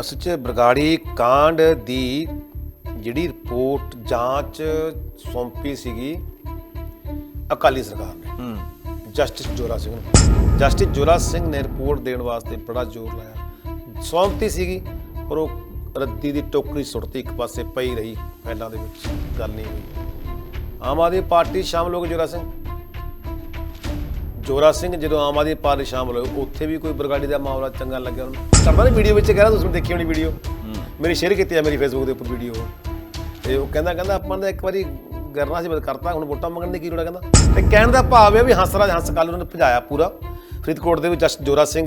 ਅਸਲ 'ਚ ਬਰਗਾੜੀ ਕਾਂਡ ਦੀ ਜਿਹੜੀ ਰਿਪੋਰਟ ਜਾਂਚ ਸੌਂਪੀ ਸੀਗੀ ਅਕਾਲੀ ਸਰਕਾਰ ਨੇ। ਹੂੰ। ਜਸਟਿਸ ਜੋਰਾ ਸਿੰਘ ਨੂੰ। ਜਸਟਿਸ ਜੋਰਾ ਸਿੰਘ ਨੇ ਰਿਪੋਰਟ ਦੇਣ ਵਾਸਤੇ ਬੜਾ ਜ਼ੋਰ ਲਾਇਆ। ਸੌਂਪਤੀ ਸੀਗੀ ਪਰ ਉਹ ਰੱਦੀ ਦੀ ਟੋਕਰੀ ਸੁੱਟਤੀ ਇੱਕ ਪਾਸੇ ਪਈ ਰਹੀ ਫਾਈਲਾਂ ਦੇ ਵਿੱਚ ਗੱਲ ਨਹੀਂ ਹੋਈ। ਆਮ ਆਦਮੀ ਪਾਰਟੀ ਸ਼ਾਮਲ ਹੋ ਗਈ ਜੋਰਾ ਸਿੰਘ? ਜੋਰਾ ਸਿੰਘ ਜਦੋਂ ਆਮ ਆਦਮੀ ਪਾਰਟੀ ਸ਼ਾਮਲ ਹੋਏ, ਉੱਥੇ ਵੀ ਕੋਈ ਬਰਗਾੜੀ ਦਾ ਮਾਮਲਾ ਚੰਗਾ ਲੱਗਿਆ ਉਹਨੂੰ ਕਰਦਾ ਨਹੀਂ ਵੀਡੀਓ ਵਿੱਚ ਕਹਿ ਰਿਹਾ ਤੁਸੀਂ ਦੇਖੀ ਹੋਣੀ ਵੀਡੀਓ। ਮੇਰੀ ਸ਼ੇਅਰ ਕੀਤੀ ਆ ਮੇਰੀ ਫੇਸਬੁੱਕ ਦੇ ਉੱਪਰ ਵੀਡੀਓ। ਤੇ ਉਹ ਕਹਿੰਦਾ ਕਹਿੰਦਾ ਆਪਾਂ ਨੇ ਇੱਕ ਵਾਰੀ ਕਰਨਾ ਸੀ ਬਸ ਕਰਤਾ, ਹੁਣ ਵੋਟਾਂ ਮੰਗਣ ਦੀ ਕੀ ਲੋੜ ਹੈ ਕਹਿੰਦਾ। ਤੇ ਕਹਿਣ ਦਾ ਭਾਵ ਹੈ ਵੀ ਹੰਸਰਾਜ, ਹੰਸ ਕੱਲ ਉਹਨੇ ਭਜਾਇਆ ਪੂਰਾ। ਫਰੀਦਕੋਟ ਦੇ ਵਿੱਚ ਜਸ ਜੋਰਾ ਸਿੰਘ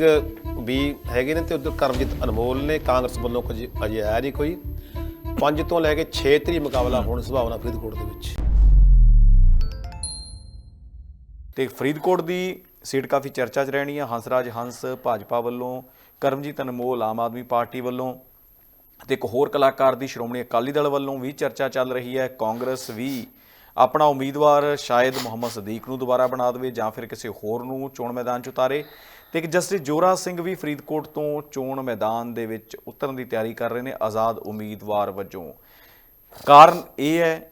ਵੀ ਹੈਗੇ ਨੇ ਤੇ ਉਧਰ ਕਰਮਜੀਤ ਅਨਮੋਲ ਨੇ, ਕਾਂਗਰਸ ਵੱਲੋਂ ਕੁਝ ਅਜੇ ਆਇਆ ਨਹੀਂ ਕੋਈ। 5 ਤੋਂ ਲੈ ਕੇ 6 ਤਰੀ ਮੁਕਾਬਲਾ ਹੋਣ ਸੰਭਾਵਨਾ ਫਰੀਦਕੋਟ ਦੇ ਵਿੱਚ। ਤੇ ਫਰੀਦਕੋਟ ਦੀ ਸੀਟ ਕਾਫੀ ਚਰਚਾ 'ਚ ਰਹਿਣੀ ਆ। ਹੰਸਰਾਜ ਹੰਸ ਭਾਜਪਾ ਵੱਲੋਂ, ਕਰਮਜੀਤ ਅਨਮੋਲ ਆਮ ਆਦਮੀ ਪਾਰਟੀ ਵੱਲੋਂ ਤੇ ਇੱਕ ਹੋਰ ਕਲਾਕਾਰ ਦੀ ਸ਼੍ਰੋਮਣੀ ਅਕਾਲੀ ਦਲ ਵੱਲੋਂ ਵੀ ਚਰਚਾ ਚੱਲ ਰਹੀ ਹੈ। ਕਾਂਗਰਸ ਵੀ ਆਪਣਾ ਉਮੀਦਵਾਰ ਸ਼ਾਇਦ ਮੁਹੰਮਦ ਸਦੀਕ ਨੂੰ ਦੁਬਾਰਾ ਬਣਾ ਦੇਵੇ ਜਾਂ ਫਿਰ ਕਿਸੇ ਹੋਰ ਨੂੰ ਚੋਣ ਮੈਦਾਨ 'ਚ ਉਤਾਰੇ। ਤੇ ਇੱਕ ਜਸਟਿਸ ਜੋਰਾ ਸਿੰਘ ਵੀ ਫਰੀਦਕੋਟ ਤੋਂ ਚੋਣ ਮੈਦਾਨ ਦੇ ਵਿੱਚ ਉਤਰਨ ਦੀ ਤਿਆਰੀ ਕਰ ਰਹੇ ਨੇ, ਆਜ਼ਾਦ ਉਮੀਦਵਾਰ ਵਜੋਂ। ਕਾਰਨ ਇਹ ਹੈ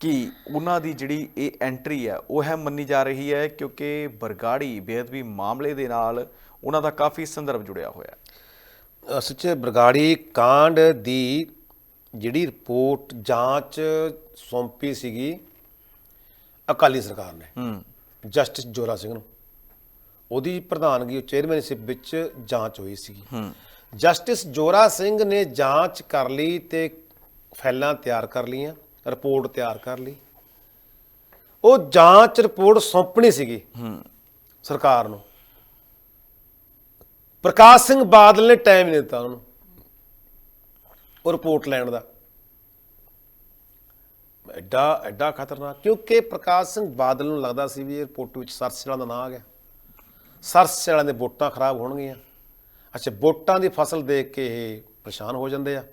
ਕਿ ਉਹਨਾਂ ਦੀ ਜਿਹੜੀ ਇਹ ਐਂਟਰੀ ਹੈ ਉਹ ਹੈ ਮੰਨੀ ਜਾ ਰਹੀ ਹੈ ਕਿਉਂਕਿ ਬਰਗਾੜੀ ਬੇਅਦਬੀ ਮਾਮਲੇ ਦੇ ਨਾਲ ਉਹਨਾਂ ਦਾ ਕਾਫੀ ਸੰਦਰਭ ਜੁੜਿਆ ਹੋਇਆ ਹੈ। ਅਸਲ 'ਚ ਬਰਗਾੜੀ ਕਾਂਡ ਦੀ ਜਿਹੜੀ ਰਿਪੋਰਟ ਜਾਂਚ ਸੌਂਪੀ ਸੀਗੀ ਅਕਾਲੀ ਸਰਕਾਰ ਨੇ। ਹੂੰ। ਜਸਟਿਸ ਜੋਰਾ ਸਿੰਘ ਨੂੰ। ਉਹਦੀ ਪ੍ਰਧਾਨਗੀ ਚੇਅਰਮੈਨਸ਼ਿਪ ਵਿੱਚ ਜਾਂਚ ਹੋਈ ਸੀਗੀ। ਹੂੰ। ਜਸਟਿਸ ਜੋਰਾ ਸਿੰਘ ਨੇ ਜਾਂਚ ਕਰ ਲਈ ਤੇ ਫਾਈਲਾਂ ਤਿਆਰ ਕਰ ਲਈਆਂ। ਰਿਪੋਰਟ ਤਿਆਰ ਕਰ ਲਈ। ਉਹ ਜਾਂਚ ਰਿਪੋਰਟ ਸੌਂਪਣੀ ਸੀਗੀ ਹੂੰ ਸਰਕਾਰ ਨੂੰ। ਪ੍ਰਕਾਸ਼ ਸਿੰਘ ਬਾਦਲ ਨੇ ਟਾਈਮ ਨਹੀਂ ਦਿੱਤਾ ਉਹਨੂੰ, ਉਹ ਰਿਪੋਰਟ ਲੈਣ ਦਾ। ਐਡਾ ਐਡਾ ਖਤਰਨਾਕ, ਕਿਉਂਕਿ ਪ੍ਰਕਾਸ਼ ਸਿੰਘ ਬਾਦਲ ਨੂੰ ਲੱਗਦਾ ਸੀ ਵੀ ਇਹ ਰਿਪੋਰਟ ਵਿੱਚ ਸਰਸੇਲਾਂ ਦਾ ਨਾਂ ਆ ਗਿਆ। ਸਰਸੇਲਾਂ ਦੇ ਵੋਟਾਂ ਖਰਾਬ ਹੋਣਗੀਆਂ। ਅੱਛਾ, ਵੋਟਾਂ ਦੀ ਫਸਲ ਦੇਖ ਕੇ ਇਹ ਪਰੇਸ਼ਾਨ ਹੋ ਜਾਂਦੇ ਆ।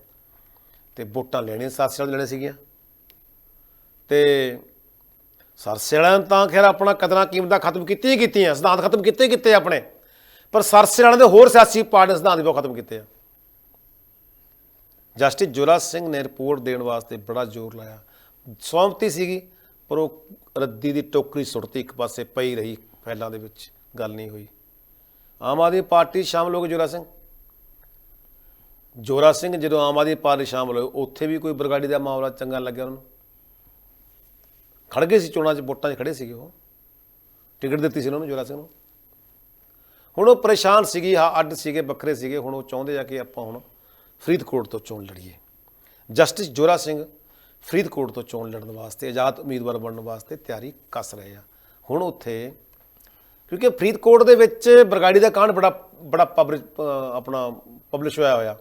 ਤੇ ਵੋਟਾਂ ਲੈਣੀਆਂ ਸਰਸੇਲਾਂ ਦੇ ਲੈਣੇ ਸੀਗੀਆਂ। ਤੇ ਵਾਲਿਆਂ ਨੇ ਤਾਂ ਖੈਰ ਆਪਣਾ ਕਦਰਾਂ ਕੀਮਤਾਂ ਖਤਮ ਕੀਤੀਆਂ ਕੀਤੀਆਂ, ਸਿਧਾਂਤ ਖਤਮ ਕੀਤੇ ਹੀ ਕੀਤੇ ਆਪਣੇ। ਪਰ ਸਰਸੇ ਵਾਲਿਆਂ ਦੇ ਹੋਰ ਸਿਆਸੀ ਪਾਰਟੀ ਸਿਧਾਂਤ ਵੀ ਬਹੁਤ ਖਤਮ ਕੀਤੇ ਆ। ਜਸਟਿਸ ਜੋਰਾ ਸਿੰਘ ਨੇ ਰਿਪੋਰਟ ਦੇਣ ਵਾਸਤੇ ਬੜਾ ਜ਼ੋਰ ਲਾਇਆ। ਸੌਂਪਤੀ ਸੀਗੀ, ਪਰ ਉਹ ਰੱਦੀ ਦੀ ਟੋਕਰੀ ਸੁੱਟਤੀ, ਇੱਕ ਪਾਸੇ ਪਈ ਰਹੀ ਫੈਲਾਂ ਦੇ ਵਿੱਚ ਗੱਲ ਨਹੀਂ ਹੋਈ। ਆਮ ਆਦਮੀ ਪਾਰਟੀ ਸ਼ਾਮਲ ਹੋ ਗਈ ਜੋਰਾ ਸਿੰਘ? ਜੋਰਾ ਸਿੰਘ ਜਦੋਂ ਆਮ ਆਦਮੀ ਪਾਰਟੀ ਸ਼ਾਮਲ ਹੋਏ, ਉੱਥੇ ਵੀ ਕੋਈ ਬਰਗਾੜੀ ਦਾ ਮਾਮਲਾ ਚੰਗਾ ਲੱਗਿਆ ਉਹਨੂੰ। ਖੜ ਗਏ ਸੀ, ਚੋਣਾਂ 'ਚ ਵੋਟਾਂ 'ਚ ਖੜੇ ਸੀਗੇ ਉਹ। ਟਿਕਟ ਦਿੱਤੀ ਸੀ ਉਹਨਾਂ ਨੂੰ ਜੋਰਾ ਸਿੰਘ ਨੂੰ। ਹੁਣ ਉਹ ਪਰੇਸ਼ਾਨ ਸੀਗੀ ਹਾਂ ਅੱਡ ਸੀਗੇ, ਵੱਖਰੇ ਸੀਗੇ, ਹੁਣ ਉਹ ਚਾਹੁੰਦੇ ਆ ਕਿ ਆਪਾਂ ਹੁਣ ਫਰੀਦਕੋਟ ਤੋਂ ਚੋਣ ਲੜੀਏ। ਜਸਟਿਸ ਜੋਰਾ ਸਿੰਘ ਫਰੀਦਕੋਟ ਤੋਂ ਚੋਣ ਲੜਨ ਵਾਸਤੇ, ਆਜ਼ਾਦ ਉਮੀਦਵਾਰ ਬਣਨ ਵਾਸਤੇ ਤਿਆਰੀ ਕੱਸ ਰਹੇ ਆ। ਹੁਣ ਉੱਥੇ, ਕਿਉਂਕਿ ਫਰੀਦਕੋਟ ਦੇ ਵਿੱਚ ਬਰਗਾੜੀ ਦਾ ਕਾਂਡ ਬੜਾ ਬੜਾ ਪਬਲਿ- ਆਪਣਾ ਪਬਲਿਸ਼ ਹੋਇਆ ਹੋਇਆ।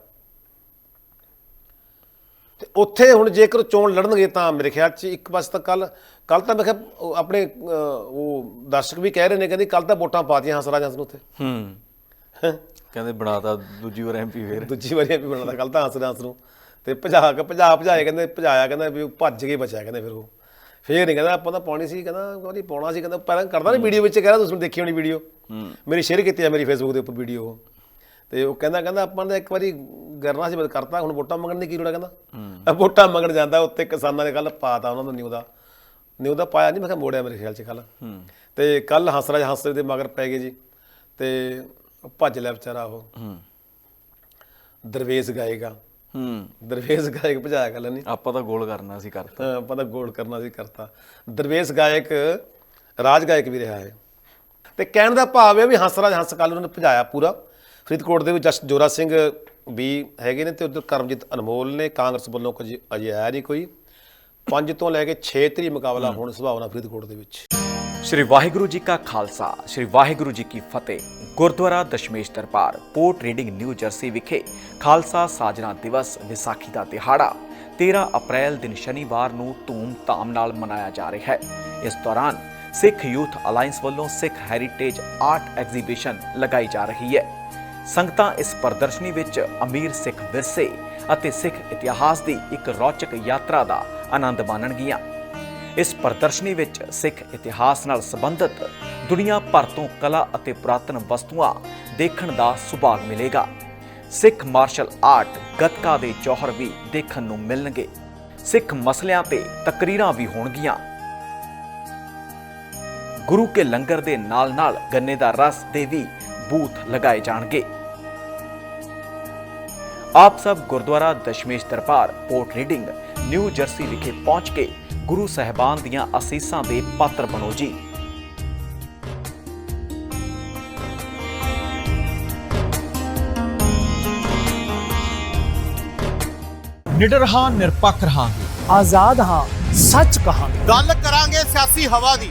ਤੇ ਉੱਥੇ ਹੁਣ ਜੇਕਰ ਚੋਣ ਲੜਨਗੇ ਤਾਂ ਮੇਰੇ ਖਿਆਲ 'ਚ ਇੱਕ ਪਾਸੇ ਤਾਂ ਕੱਲ ਕੱਲ ਤਾਂ ਮੈਂ ਕਿਹਾ ਆਪਣੇ ਉਹ ਦਰਸ਼ਕ ਵੀ ਕਹਿ ਰਹੇ ਨੇ ਕਹਿੰਦੇ ਕੱਲ ਤਾਂ ਵੋਟਾਂ ਪਾਤੀਆਂ ਹੰਸਰਾਜ ਹੰਸ ਨੂੰ ਉੱਥੇ। ਹੂੰ। ਕਹਿੰਦੇ ਬਣਾਤਾ ਦੂਜੀ ਵਾਰ ਐਮਪੀ ਫੇਰ। ਦੂਜੀ ਵਾਰੀ ਵੀ ਬਣਾਦਾ ਕੱਲ ਤਾਂ ਹੰਸਰਾਜ ਹੰਸ ਨੂੰ। ਤੇ ਭਜਾ ਕੇ ਭਜਾ ਭਜਾਏ ਕਹਿੰਦੇ ਭਜਾਇਆ ਕਹਿੰਦਾ ਵੀ ਭੱਜ ਕੇ ਬਚਿਆ ਕਹਿੰਦੇ ਫਿਰ ਉਹ। ਫੇਰ ਨਹੀਂ ਕਹਿੰਦਾ ਆਪਾਂ ਤਾਂ ਪਾਉਣੀ ਸੀ ਕਹਿੰਦਾ ਕੋਈ ਪਾਉਣਾ ਸੀ ਕਹਿੰਦਾ ਪਹਿਲਾਂ ਕਰਦਾ ਨਹੀਂ ਵੀਡੀਓ ਵਿੱਚ ਕਹਿ ਰਿਹਾ ਤੁਸੀਂ ਦੇਖੀ ਹੋਣੀ ਵੀਡੀਓ। ਮੇਰੀ ਸ਼ੇਅਰ ਕੀਤੀ ਆ ਮੇਰੀ ਫੇਸਬੁੱਕ ਦੇ ਉੱਪਰ ਵੀਡੀਓ ਉਹ। ਤੇ ਉਹ ਕਹਿੰਦਾ ਕਹਿੰਦਾ ਆਪਾਂ ਨੇ ਇੱਕ ਵਾਰੀ ਕਰਨਾ ਸੀ ਬਸ ਕਰਤਾ ਹੁਣ ਵੋਟਾਂ ਮੰਗਣ ਦੀ ਕੀ ਲੋੜ ਹੈ ਕਹਿੰਦਾ? ਵੋਟਾਂ ਮੰਗਣ ਜਾਂਦਾ ਉੱਤੇ ਕਿਸਾਨਾਂ ਨੇ ਕੱਲ ਪਾਤਾ ਉਹਨਾਂ ਨੂੰ ਨਿਊ ਦਾ ਨਿਊ ਦਾ ਪਾਇਆ ਨਹੀਂ ਮੈਂ ਕਿਹਾ ਮੋੜਿਆ ਮੇਰੇ ਖਿਆਲ 'ਚ ਕੱਲ ਤੇ ਕੱਲ ਹੰਸਰਾਜ ਹੰਸਰਾਜ ਦੇ ਮਗਰ ਪੈ ਗਏ ਜੀ ਤੇ ਭੱਜ ਲਿਆ ਵਿਚਾਰਾ ਉਹ। ਹੂੰ। ਦਰਵੇਸ਼ ਗਾਏਗਾ। ਹੂੰ। ਦਰਵੇਸ਼ ਗਾਇਕ ਭਜਾਇਆ ਗੱਲ ਨਹੀਂ ਆਪਾਂ ਤਾਂ ਗੋਲ ਕਰਨਾ ਸੀ ਕਰਤਾ। ਹਾਂ, ਪਤਾ ਗੋਲ ਕਰਨਾ ਸੀ ਕਰਤਾ। ਦਰਵੇਸ਼ ਗਾਇਕ ਰਾਜ ਗਾਇਕ ਵੀ ਰਿਹਾ ਹੈ। ਤੇ ਕਹਿਣ ਦਾ ਭਾਵ ਹੈ ਵੀ ਹੰਸਰਾਜ ਹੰਸ ਕੱਲ ਉਹਨੇ ਭਜਾਇਆ ਪੂਰਾ। ਫਰੀਦਕੋਟ ਦੇ ਵਿੱਚ ਜਸ ਜੋਰਾ ਸਿੰਘ ਵੀ ਹੈਗੇ ਨੇ ਤੇ ਉਧਰ ਕਰਮਜੀਤ ਅਨਮੋਲ ਨੇ। ਕਾਂਗਰਸ ਵੱਲੋਂ ਕੁਝ ਅਜੇ ਆਇਆ ਨਹੀਂ ਕੋਈ। 5 ਤੋਂ ਲੈ ਕੇ 6 ਤਰੀ ਮੁਕਾਬਲਾ ਹੋਣ ਸੰਭਾਵਨਾ ਫਰੀਦਕੋਟ ਦੇ ਵਿੱਚ। ਸ਼੍ਰੀ ਵਾਹਿਗੁਰੂ ਜੀ ਕਾ ਖਾਲਸਾ ਸ਼੍ਰੀ ਵਾਹਿਗੁਰੂ ਜੀ ਕੀ ਫਤਿਹ। Gurdwara Dashmesh Darbar Port Reading New Jersey ਵਿਖੇ ਖਾਲਸਾ ਸਾਜਨਾ ਦਿਵਸ ਵਿਸਾਖੀ ਦਾ ਦਿਹਾੜਾ। 13 ਅਪ੍ਰੈਲ ਦਿਨ ਸ਼ਨੀਵਾਰ ਨੂੰ ਧੂਮ-ਧਾਮ ਨਾਲ ਮਨਾਇਆ ਜਾ ਰਿਹਾ ਹੈ। ਇਸ ਦੌਰਾਨ ਸਿੱਖ ਯੂਥ ਅਲਾਈਅੰਸ ਵੱਲੋਂ ਸਿੱਖ ਹੈਰੀਟੇਜ ਆਰਟ ਐਗਜ਼ੀਬਿਸ਼ਨ ਲਗਾਈ ਜਾ ਰਹੀ ਹੈ। ਸੰਗਤਾਂ ਇਸ ਪ੍ਰਦਰਸ਼ਨੀ ਵਿੱਚ ਅਮੀਰ ਸਿੱਖ ਵਿਰਸੇ ਅਤੇ ਸਿੱਖ ਇਤਿਹਾਸ ਦੀ ਇੱਕ ਰੌਚਕ ਯਾਤਰਾ ਦਾ ਆਨੰਦ ਮਾਣਨਗੀਆਂ। ਇਸ ਪ੍ਰਦਰਸ਼ਨੀ ਵਿੱਚ ਸਿੱਖ ਇਤਿਹਾਸ ਨਾਲ ਸੰਬੰਧਿਤ ਦੁਨੀਆ ਭਰ ਤੋਂ ਕਲਾ ਅਤੇ ਪੁਰਾਤਨ ਵਸਤੂਆਂ ਦੇਖਣ ਦਾ ਸੁਭਾਗ ਮਿਲੇਗਾ। ਸਿੱਖ ਮਾਰਸ਼ਲ ਆਰਟ ਗੱਤਕਾ ਦੇ ਜੌਹਰ ਵੀ ਦੇਖਣ ਨੂੰ ਮਿਲਣਗੇ। ਸਿੱਖ ਮਸਲਿਆਂ ਤੇ ਤਕਰੀਰਾਂ ਵੀ ਹੋਣਗੀਆਂ। ਗੁਰੂ ਕੇ ਲੰਗਰ ਦੇ ਨਾਲ-ਨਾਲ ਗੰਨੇ ਦਾ ਰਸ ਦੇ ਵੀ ਬੂਥ ਲਗਾਏ ਜਾਣਗੇ। ਆਪ ਸਭ gurdwara Dashmesh Darbar Port Reading New Jersey ਵਿਖੇ ਪਹੁੰਚ ਕੇ ਗੁਰੂ ਸਹਿਬਾਨ ਦੀਆਂ ਅਸੀਸਾਂ ਦੇ ਪਾਤਰ ਬਣੋ ਜੀ। ਨਿਡਰ ਹਾਂ ਨਿਰਪੱਖ ਰਹਾਂਗੇ। ਆਜ਼ਾਦ ਹਾਂ ਸੱਚ ਕਹਾਂਗੇ। ਗੱਲ ਕਰਾਂਗੇ ਸਿਆਸੀ ਹਵਾ ਦੀ।